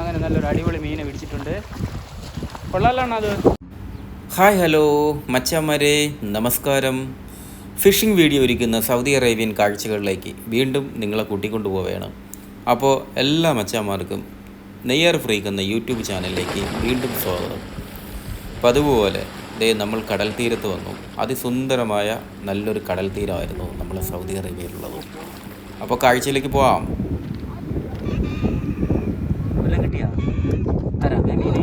അങ്ങനെ നല്ലൊരു അടിപൊളി മീനെ പിടിച്ചിട്ടുണ്ട്. കൊള്ളാലാണ് അത്. ഹായ് ഹലോ മച്ചാമാരെ നമസ്കാരം. ഫിഷിംഗ് വീഡിയോ ഒരുക്കുന്ന സൗദി അറേബ്യൻ കാഴ്ചകളിലേക്ക് വീണ്ടും നിങ്ങളെ കൂട്ടിക്കൊണ്ടു പോവുകയാണ്. അപ്പോൾ എല്ലാ മച്ചാമാർക്കും നെയ്യാർ ഫ്രീക്ക് എന്ന യൂട്യൂബ് ചാനലിലേക്ക് വീണ്ടും സ്വാഗതം. അപ്പോൾ അതുപോലെ ദേ നമ്മൾ കടൽ തീരത്ത് വന്നു. അതിസുന്ദരമായ നല്ലൊരു കടൽ തീരമായിരുന്നു നമ്മൾ സൗദി അറേബ്യയിലുള്ളത് അപ്പോൾ കാഴ്ചയിലേക്ക് പോവാം. വല്ലതും കിട്ടിയാ? തരാം. മീനെ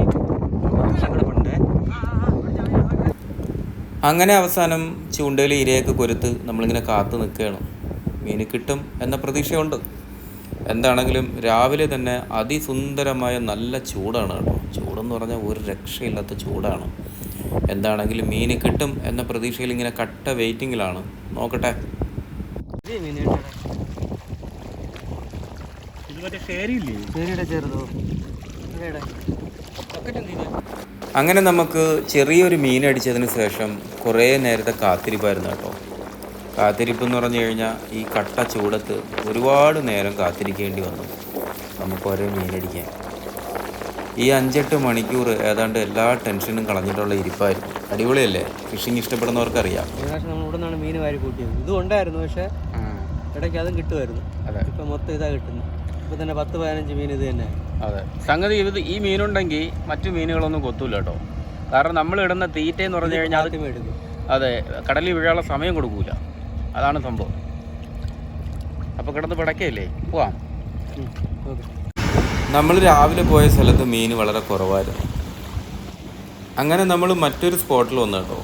അങ്ങനെ അവസാനം ചൂണ്ടയിൽ ഇരയൊക്കെ കൊരുത്ത് നമ്മളിങ്ങനെ കാത്തു നിൽക്കുകയാണ്. മീൻ കിട്ടും എന്ന പ്രതീക്ഷയുണ്ട്. എന്താണെങ്കിലും രാവിലെ തന്നെ അതിസുന്ദരമായ നല്ല ചൂടാണ് കേട്ടോ. ചൂടെന്ന് പറഞ്ഞാൽ ഒരു രക്ഷയില്ലാത്ത ചൂടാണ്. എന്താണെങ്കിലും മീൻ കിട്ടും എന്ന പ്രതീക്ഷയിൽ ഇങ്ങനെ കട്ട വെയിറ്റിങ്ങിലാണ് നോക്കട്ടെ ഇതേ മീൻ കിട്ടിയടാ. ഇത് മറ്റേ ഷേരിയില്ലേ ശരിയുടെ ചെറുതോ എവിടെയാടാ? ബക്കറ്റ് എന്ത് ചെയ്തേ? അങ്ങനെ നമുക്ക് ചെറിയൊരു മീൻ അടിച്ചതിന് ശേഷം കുറേ നേരത്തെ കാത്തിരിപ്പായിരുന്നു കേട്ടോ. കാത്തിരിപ്പ് എന്ന് പറഞ്ഞു കഴിഞ്ഞാൽ ഈ കട്ട ചൂടത്ത് ഒരുപാട് നേരം കാത്തിരിക്കേണ്ടി വന്നു നമുക്ക് ഓരോ മീനടിക്കാൻ ഈ അഞ്ചെട്ട് മണിക്കൂർ ഏതാണ്ട് എല്ലാ ടെൻഷനും കളഞ്ഞിട്ടുള്ള ഇരിപ്പായിരുന്നു. അടിപൊളിയല്ലേ? ഫിഷിംഗ് ഇഷ്ടപ്പെടുന്നവർക്കറിയാം. മീൻ വാരി കൂട്ടിയത്. ഇതും ഉണ്ടായിരുന്നു പക്ഷേ ഇടയ്ക്ക് അതും കിട്ടുമായിരുന്നു. ഇപ്പം മൊത്തം ഇതാ കിട്ടുന്നത് ഇപ്പം തന്നെ പത്ത് പതിനഞ്ച് മീൻ ഇത് തന്നെ. അതെ. സംഗതി ഇത് ഈ മീനുണ്ടെങ്കിൽ മറ്റു മീനുകളൊന്നും കൊത്തൂല കേട്ടോ. കാരണം നമ്മൾ ഇടുന്ന തീറ്റ എന്ന് പറഞ്ഞു കഴിഞ്ഞാൽ അത് കടലിൽ വീഴാനുള്ള സമയം കൊടുക്കൂല. അതാണ് സംഭവം. അപ്പോൾ കിടന്ന് പിടക്കയില്ലേ? പോവാം. നമ്മൾ രാവിലെ പോയ സ്ഥലത്ത് മീൻ വളരെ കുറവായിരുന്നു. അങ്ങനെ നമ്മൾ മറ്റൊരു സ്പോട്ടിൽ വന്നു കേട്ടോ.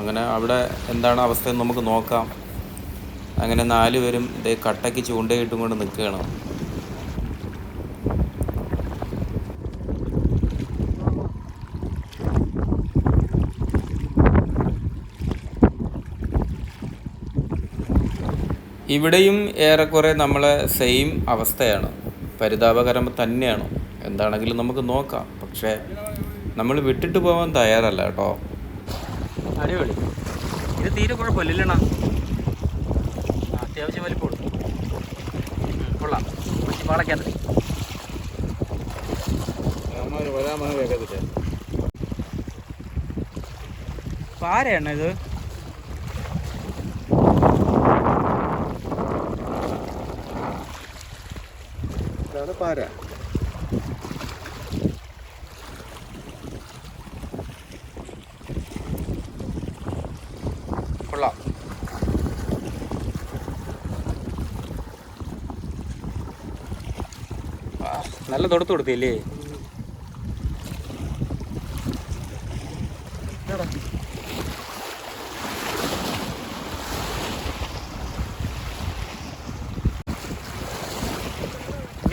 അങ്ങനെ അവിടെ എന്താണ് അവസ്ഥ എന്ന് നമുക്ക് നോക്കാം. അങ്ങനെ നാലുപേരും ഇതേ കട്ടയ്ക്ക് ചൂണ്ടയിട്ടും കൊണ്ട് നിൽക്കുകയാണ്. ഇവിടെയും ഏറെക്കുറെ നമ്മളെ സെയിം അവസ്ഥയാണ്. പരിതാപകരം തന്നെയാണ്. എന്താണെങ്കിലും നമുക്ക് നോക്കാം. പക്ഷേ നമ്മൾ വിട്ടിട്ട് പോകാൻ തയ്യാറല്ല കേട്ടോ. അടിപൊളി. ഇത് തീരെ കുഴപ്പമില്ലല്ലണ അത്യാവശ്യം വലിപ്പമുണ്ട് കൊള്ളാം. കുറച്ച് വളയ്ക്കാത്ത പാരയാണ് ഇത്? ഇതാണ് പാര. കൊള്ളാം. നല്ല തൊടുത്ത് കൊടുത്തില്ലേ?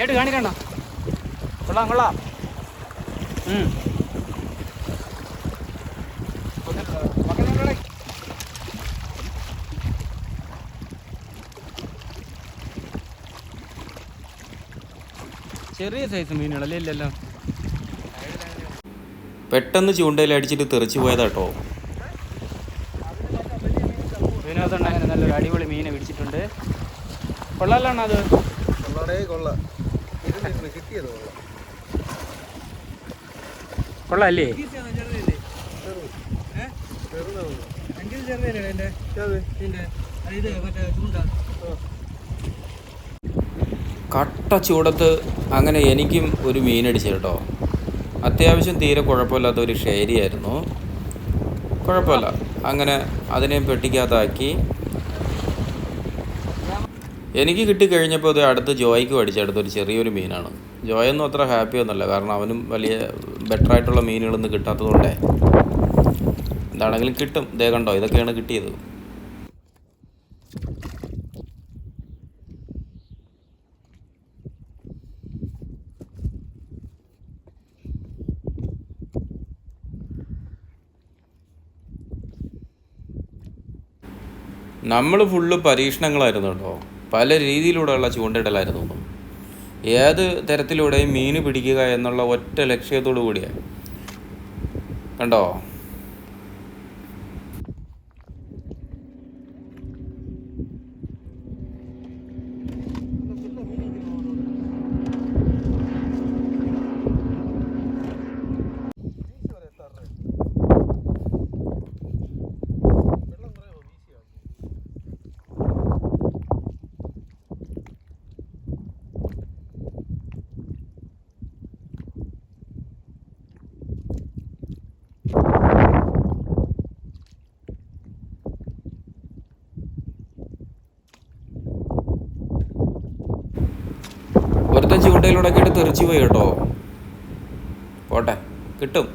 ഇങ്ങോട്ട് കാണിക്കണ്ട. കൊള്ളാം കൊള്ളാം. ചെറിയ സൈസ് മീനുകളല്ലേ ഇല്ലല്ലോ? പെട്ടെന്ന് ചൂണ്ടയിൽ അടിച്ചിട്ട് തെറിച്ചു പോയതാട്ടോ വിനോദം അങ്ങനെ നല്ലൊരു അടിപൊളി മീനെ പിടിച്ചിട്ടുണ്ട്. കൊള്ളാലാണ് അത്? കൊള്ളാല്ലേ? കട്ട ചൂടത്ത് അങ്ങനെ എനിക്കും ഒരു മീനടിച്ചു കേട്ടോ. അത്യാവശ്യം തീരെ കുഴപ്പമില്ലാത്ത ഒരു ഷേരിയായിരുന്നു കുഴപ്പമില്ല. അങ്ങനെ അതിനെ പെട്ടിക്കകത്താക്കി എനിക്ക് കിട്ടിക്കഴിഞ്ഞപ്പോൾ ഇത് അടുത്ത് ജോയ്ക്കും അടിച്ചെടുത്തൊരു ചെറിയൊരു മീനാണ്. ജോയൊന്നും അത്ര ഹാപ്പി ഒന്നുമല്ല. കാരണം അവനും വലിയ ബെറ്റർ ആയിട്ടുള്ള മീനുകളൊന്നും കിട്ടാത്തതുകൊണ്ടേ. എന്താണെങ്കിലും കിട്ടും. ഇതേ കണ്ടോ ഇതൊക്കെയാണ് കിട്ടിയത്. നമ്മൾ ഫുള്ള് പരീക്ഷണങ്ങളായിരുന്നു കേട്ടോ. പല രീതിയിലൂടെയുള്ള ചൂണ്ടയിടലായിരുന്നു ഏത് തരത്തിലൂടെയും മീൻ പിടിക്കുക എന്നുള്ള ഒറ്റ ലക്ഷ്യത്തോടു കൂടിയാണ് കണ്ടോ? തോണ്ടയിലൂടെയൊക്കെ ഇട്ട് തെറിച്ചു പോയി കേട്ടോ. പോട്ടെ കിട്ടും.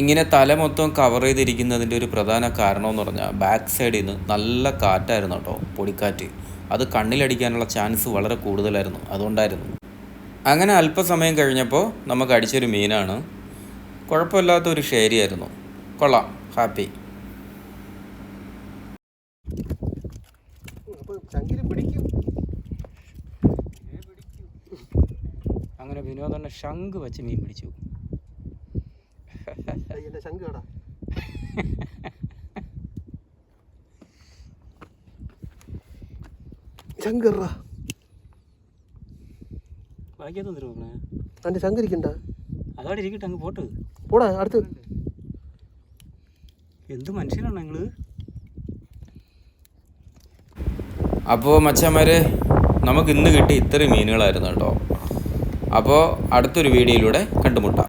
ഇങ്ങനെ തല മൊത്തം കവർ ചെയ്തിരിക്കുന്നതിന്റെ ഒരു പ്രധാന കാരണം എന്ന് പറഞ്ഞാൽ ബാക്ക് സൈഡിൽ നിന്ന് നല്ല കാറ്റായിരുന്നു കേട്ടോ പൊടിക്കാറ്റ്. അത് കണ്ണിലടിക്കാനുള്ള ചാൻസ് വളരെ കൂടുതലായിരുന്നു അതുകൊണ്ടായിരുന്നു. അങ്ങനെ അല്പസമയം കഴിഞ്ഞപ്പോൾ നമുക്ക് അടിച്ചൊരു മീനാണ്. കുഴപ്പമില്ലാത്ത ഒരു ഷേരിയായിരുന്നു കൊള്ളാം ഹാപ്പി അങ്ങനെ വിനോദണ്ണ ശംഖ് വെച്ച് മീൻ പിടിച്ചു. എന്റെ ശംഖ് കടാ. ശങ്കറ ബാക്കിയൊന്നും തരുമോ അന്റെ ശങ്കരിക്കണ്ട അതവിടെ ഇരിക്കട്ടെ അങ്ങ് പോട്ട്. പോടാ അടുത്ത്. എന്ത് മനുഷ്യനാണ് നിങ്ങൾ? അപ്പോൾ മച്ചന്മാരെ നമുക്ക് ഇന്ന് കിട്ടിയ ഇത്രയും മീനുകളായിരുന്നു കേട്ടോ. അപ്പോൾ അടുത്തൊരു വീഡിയോയിലൂടെ കണ്ടുമുട്ടാം.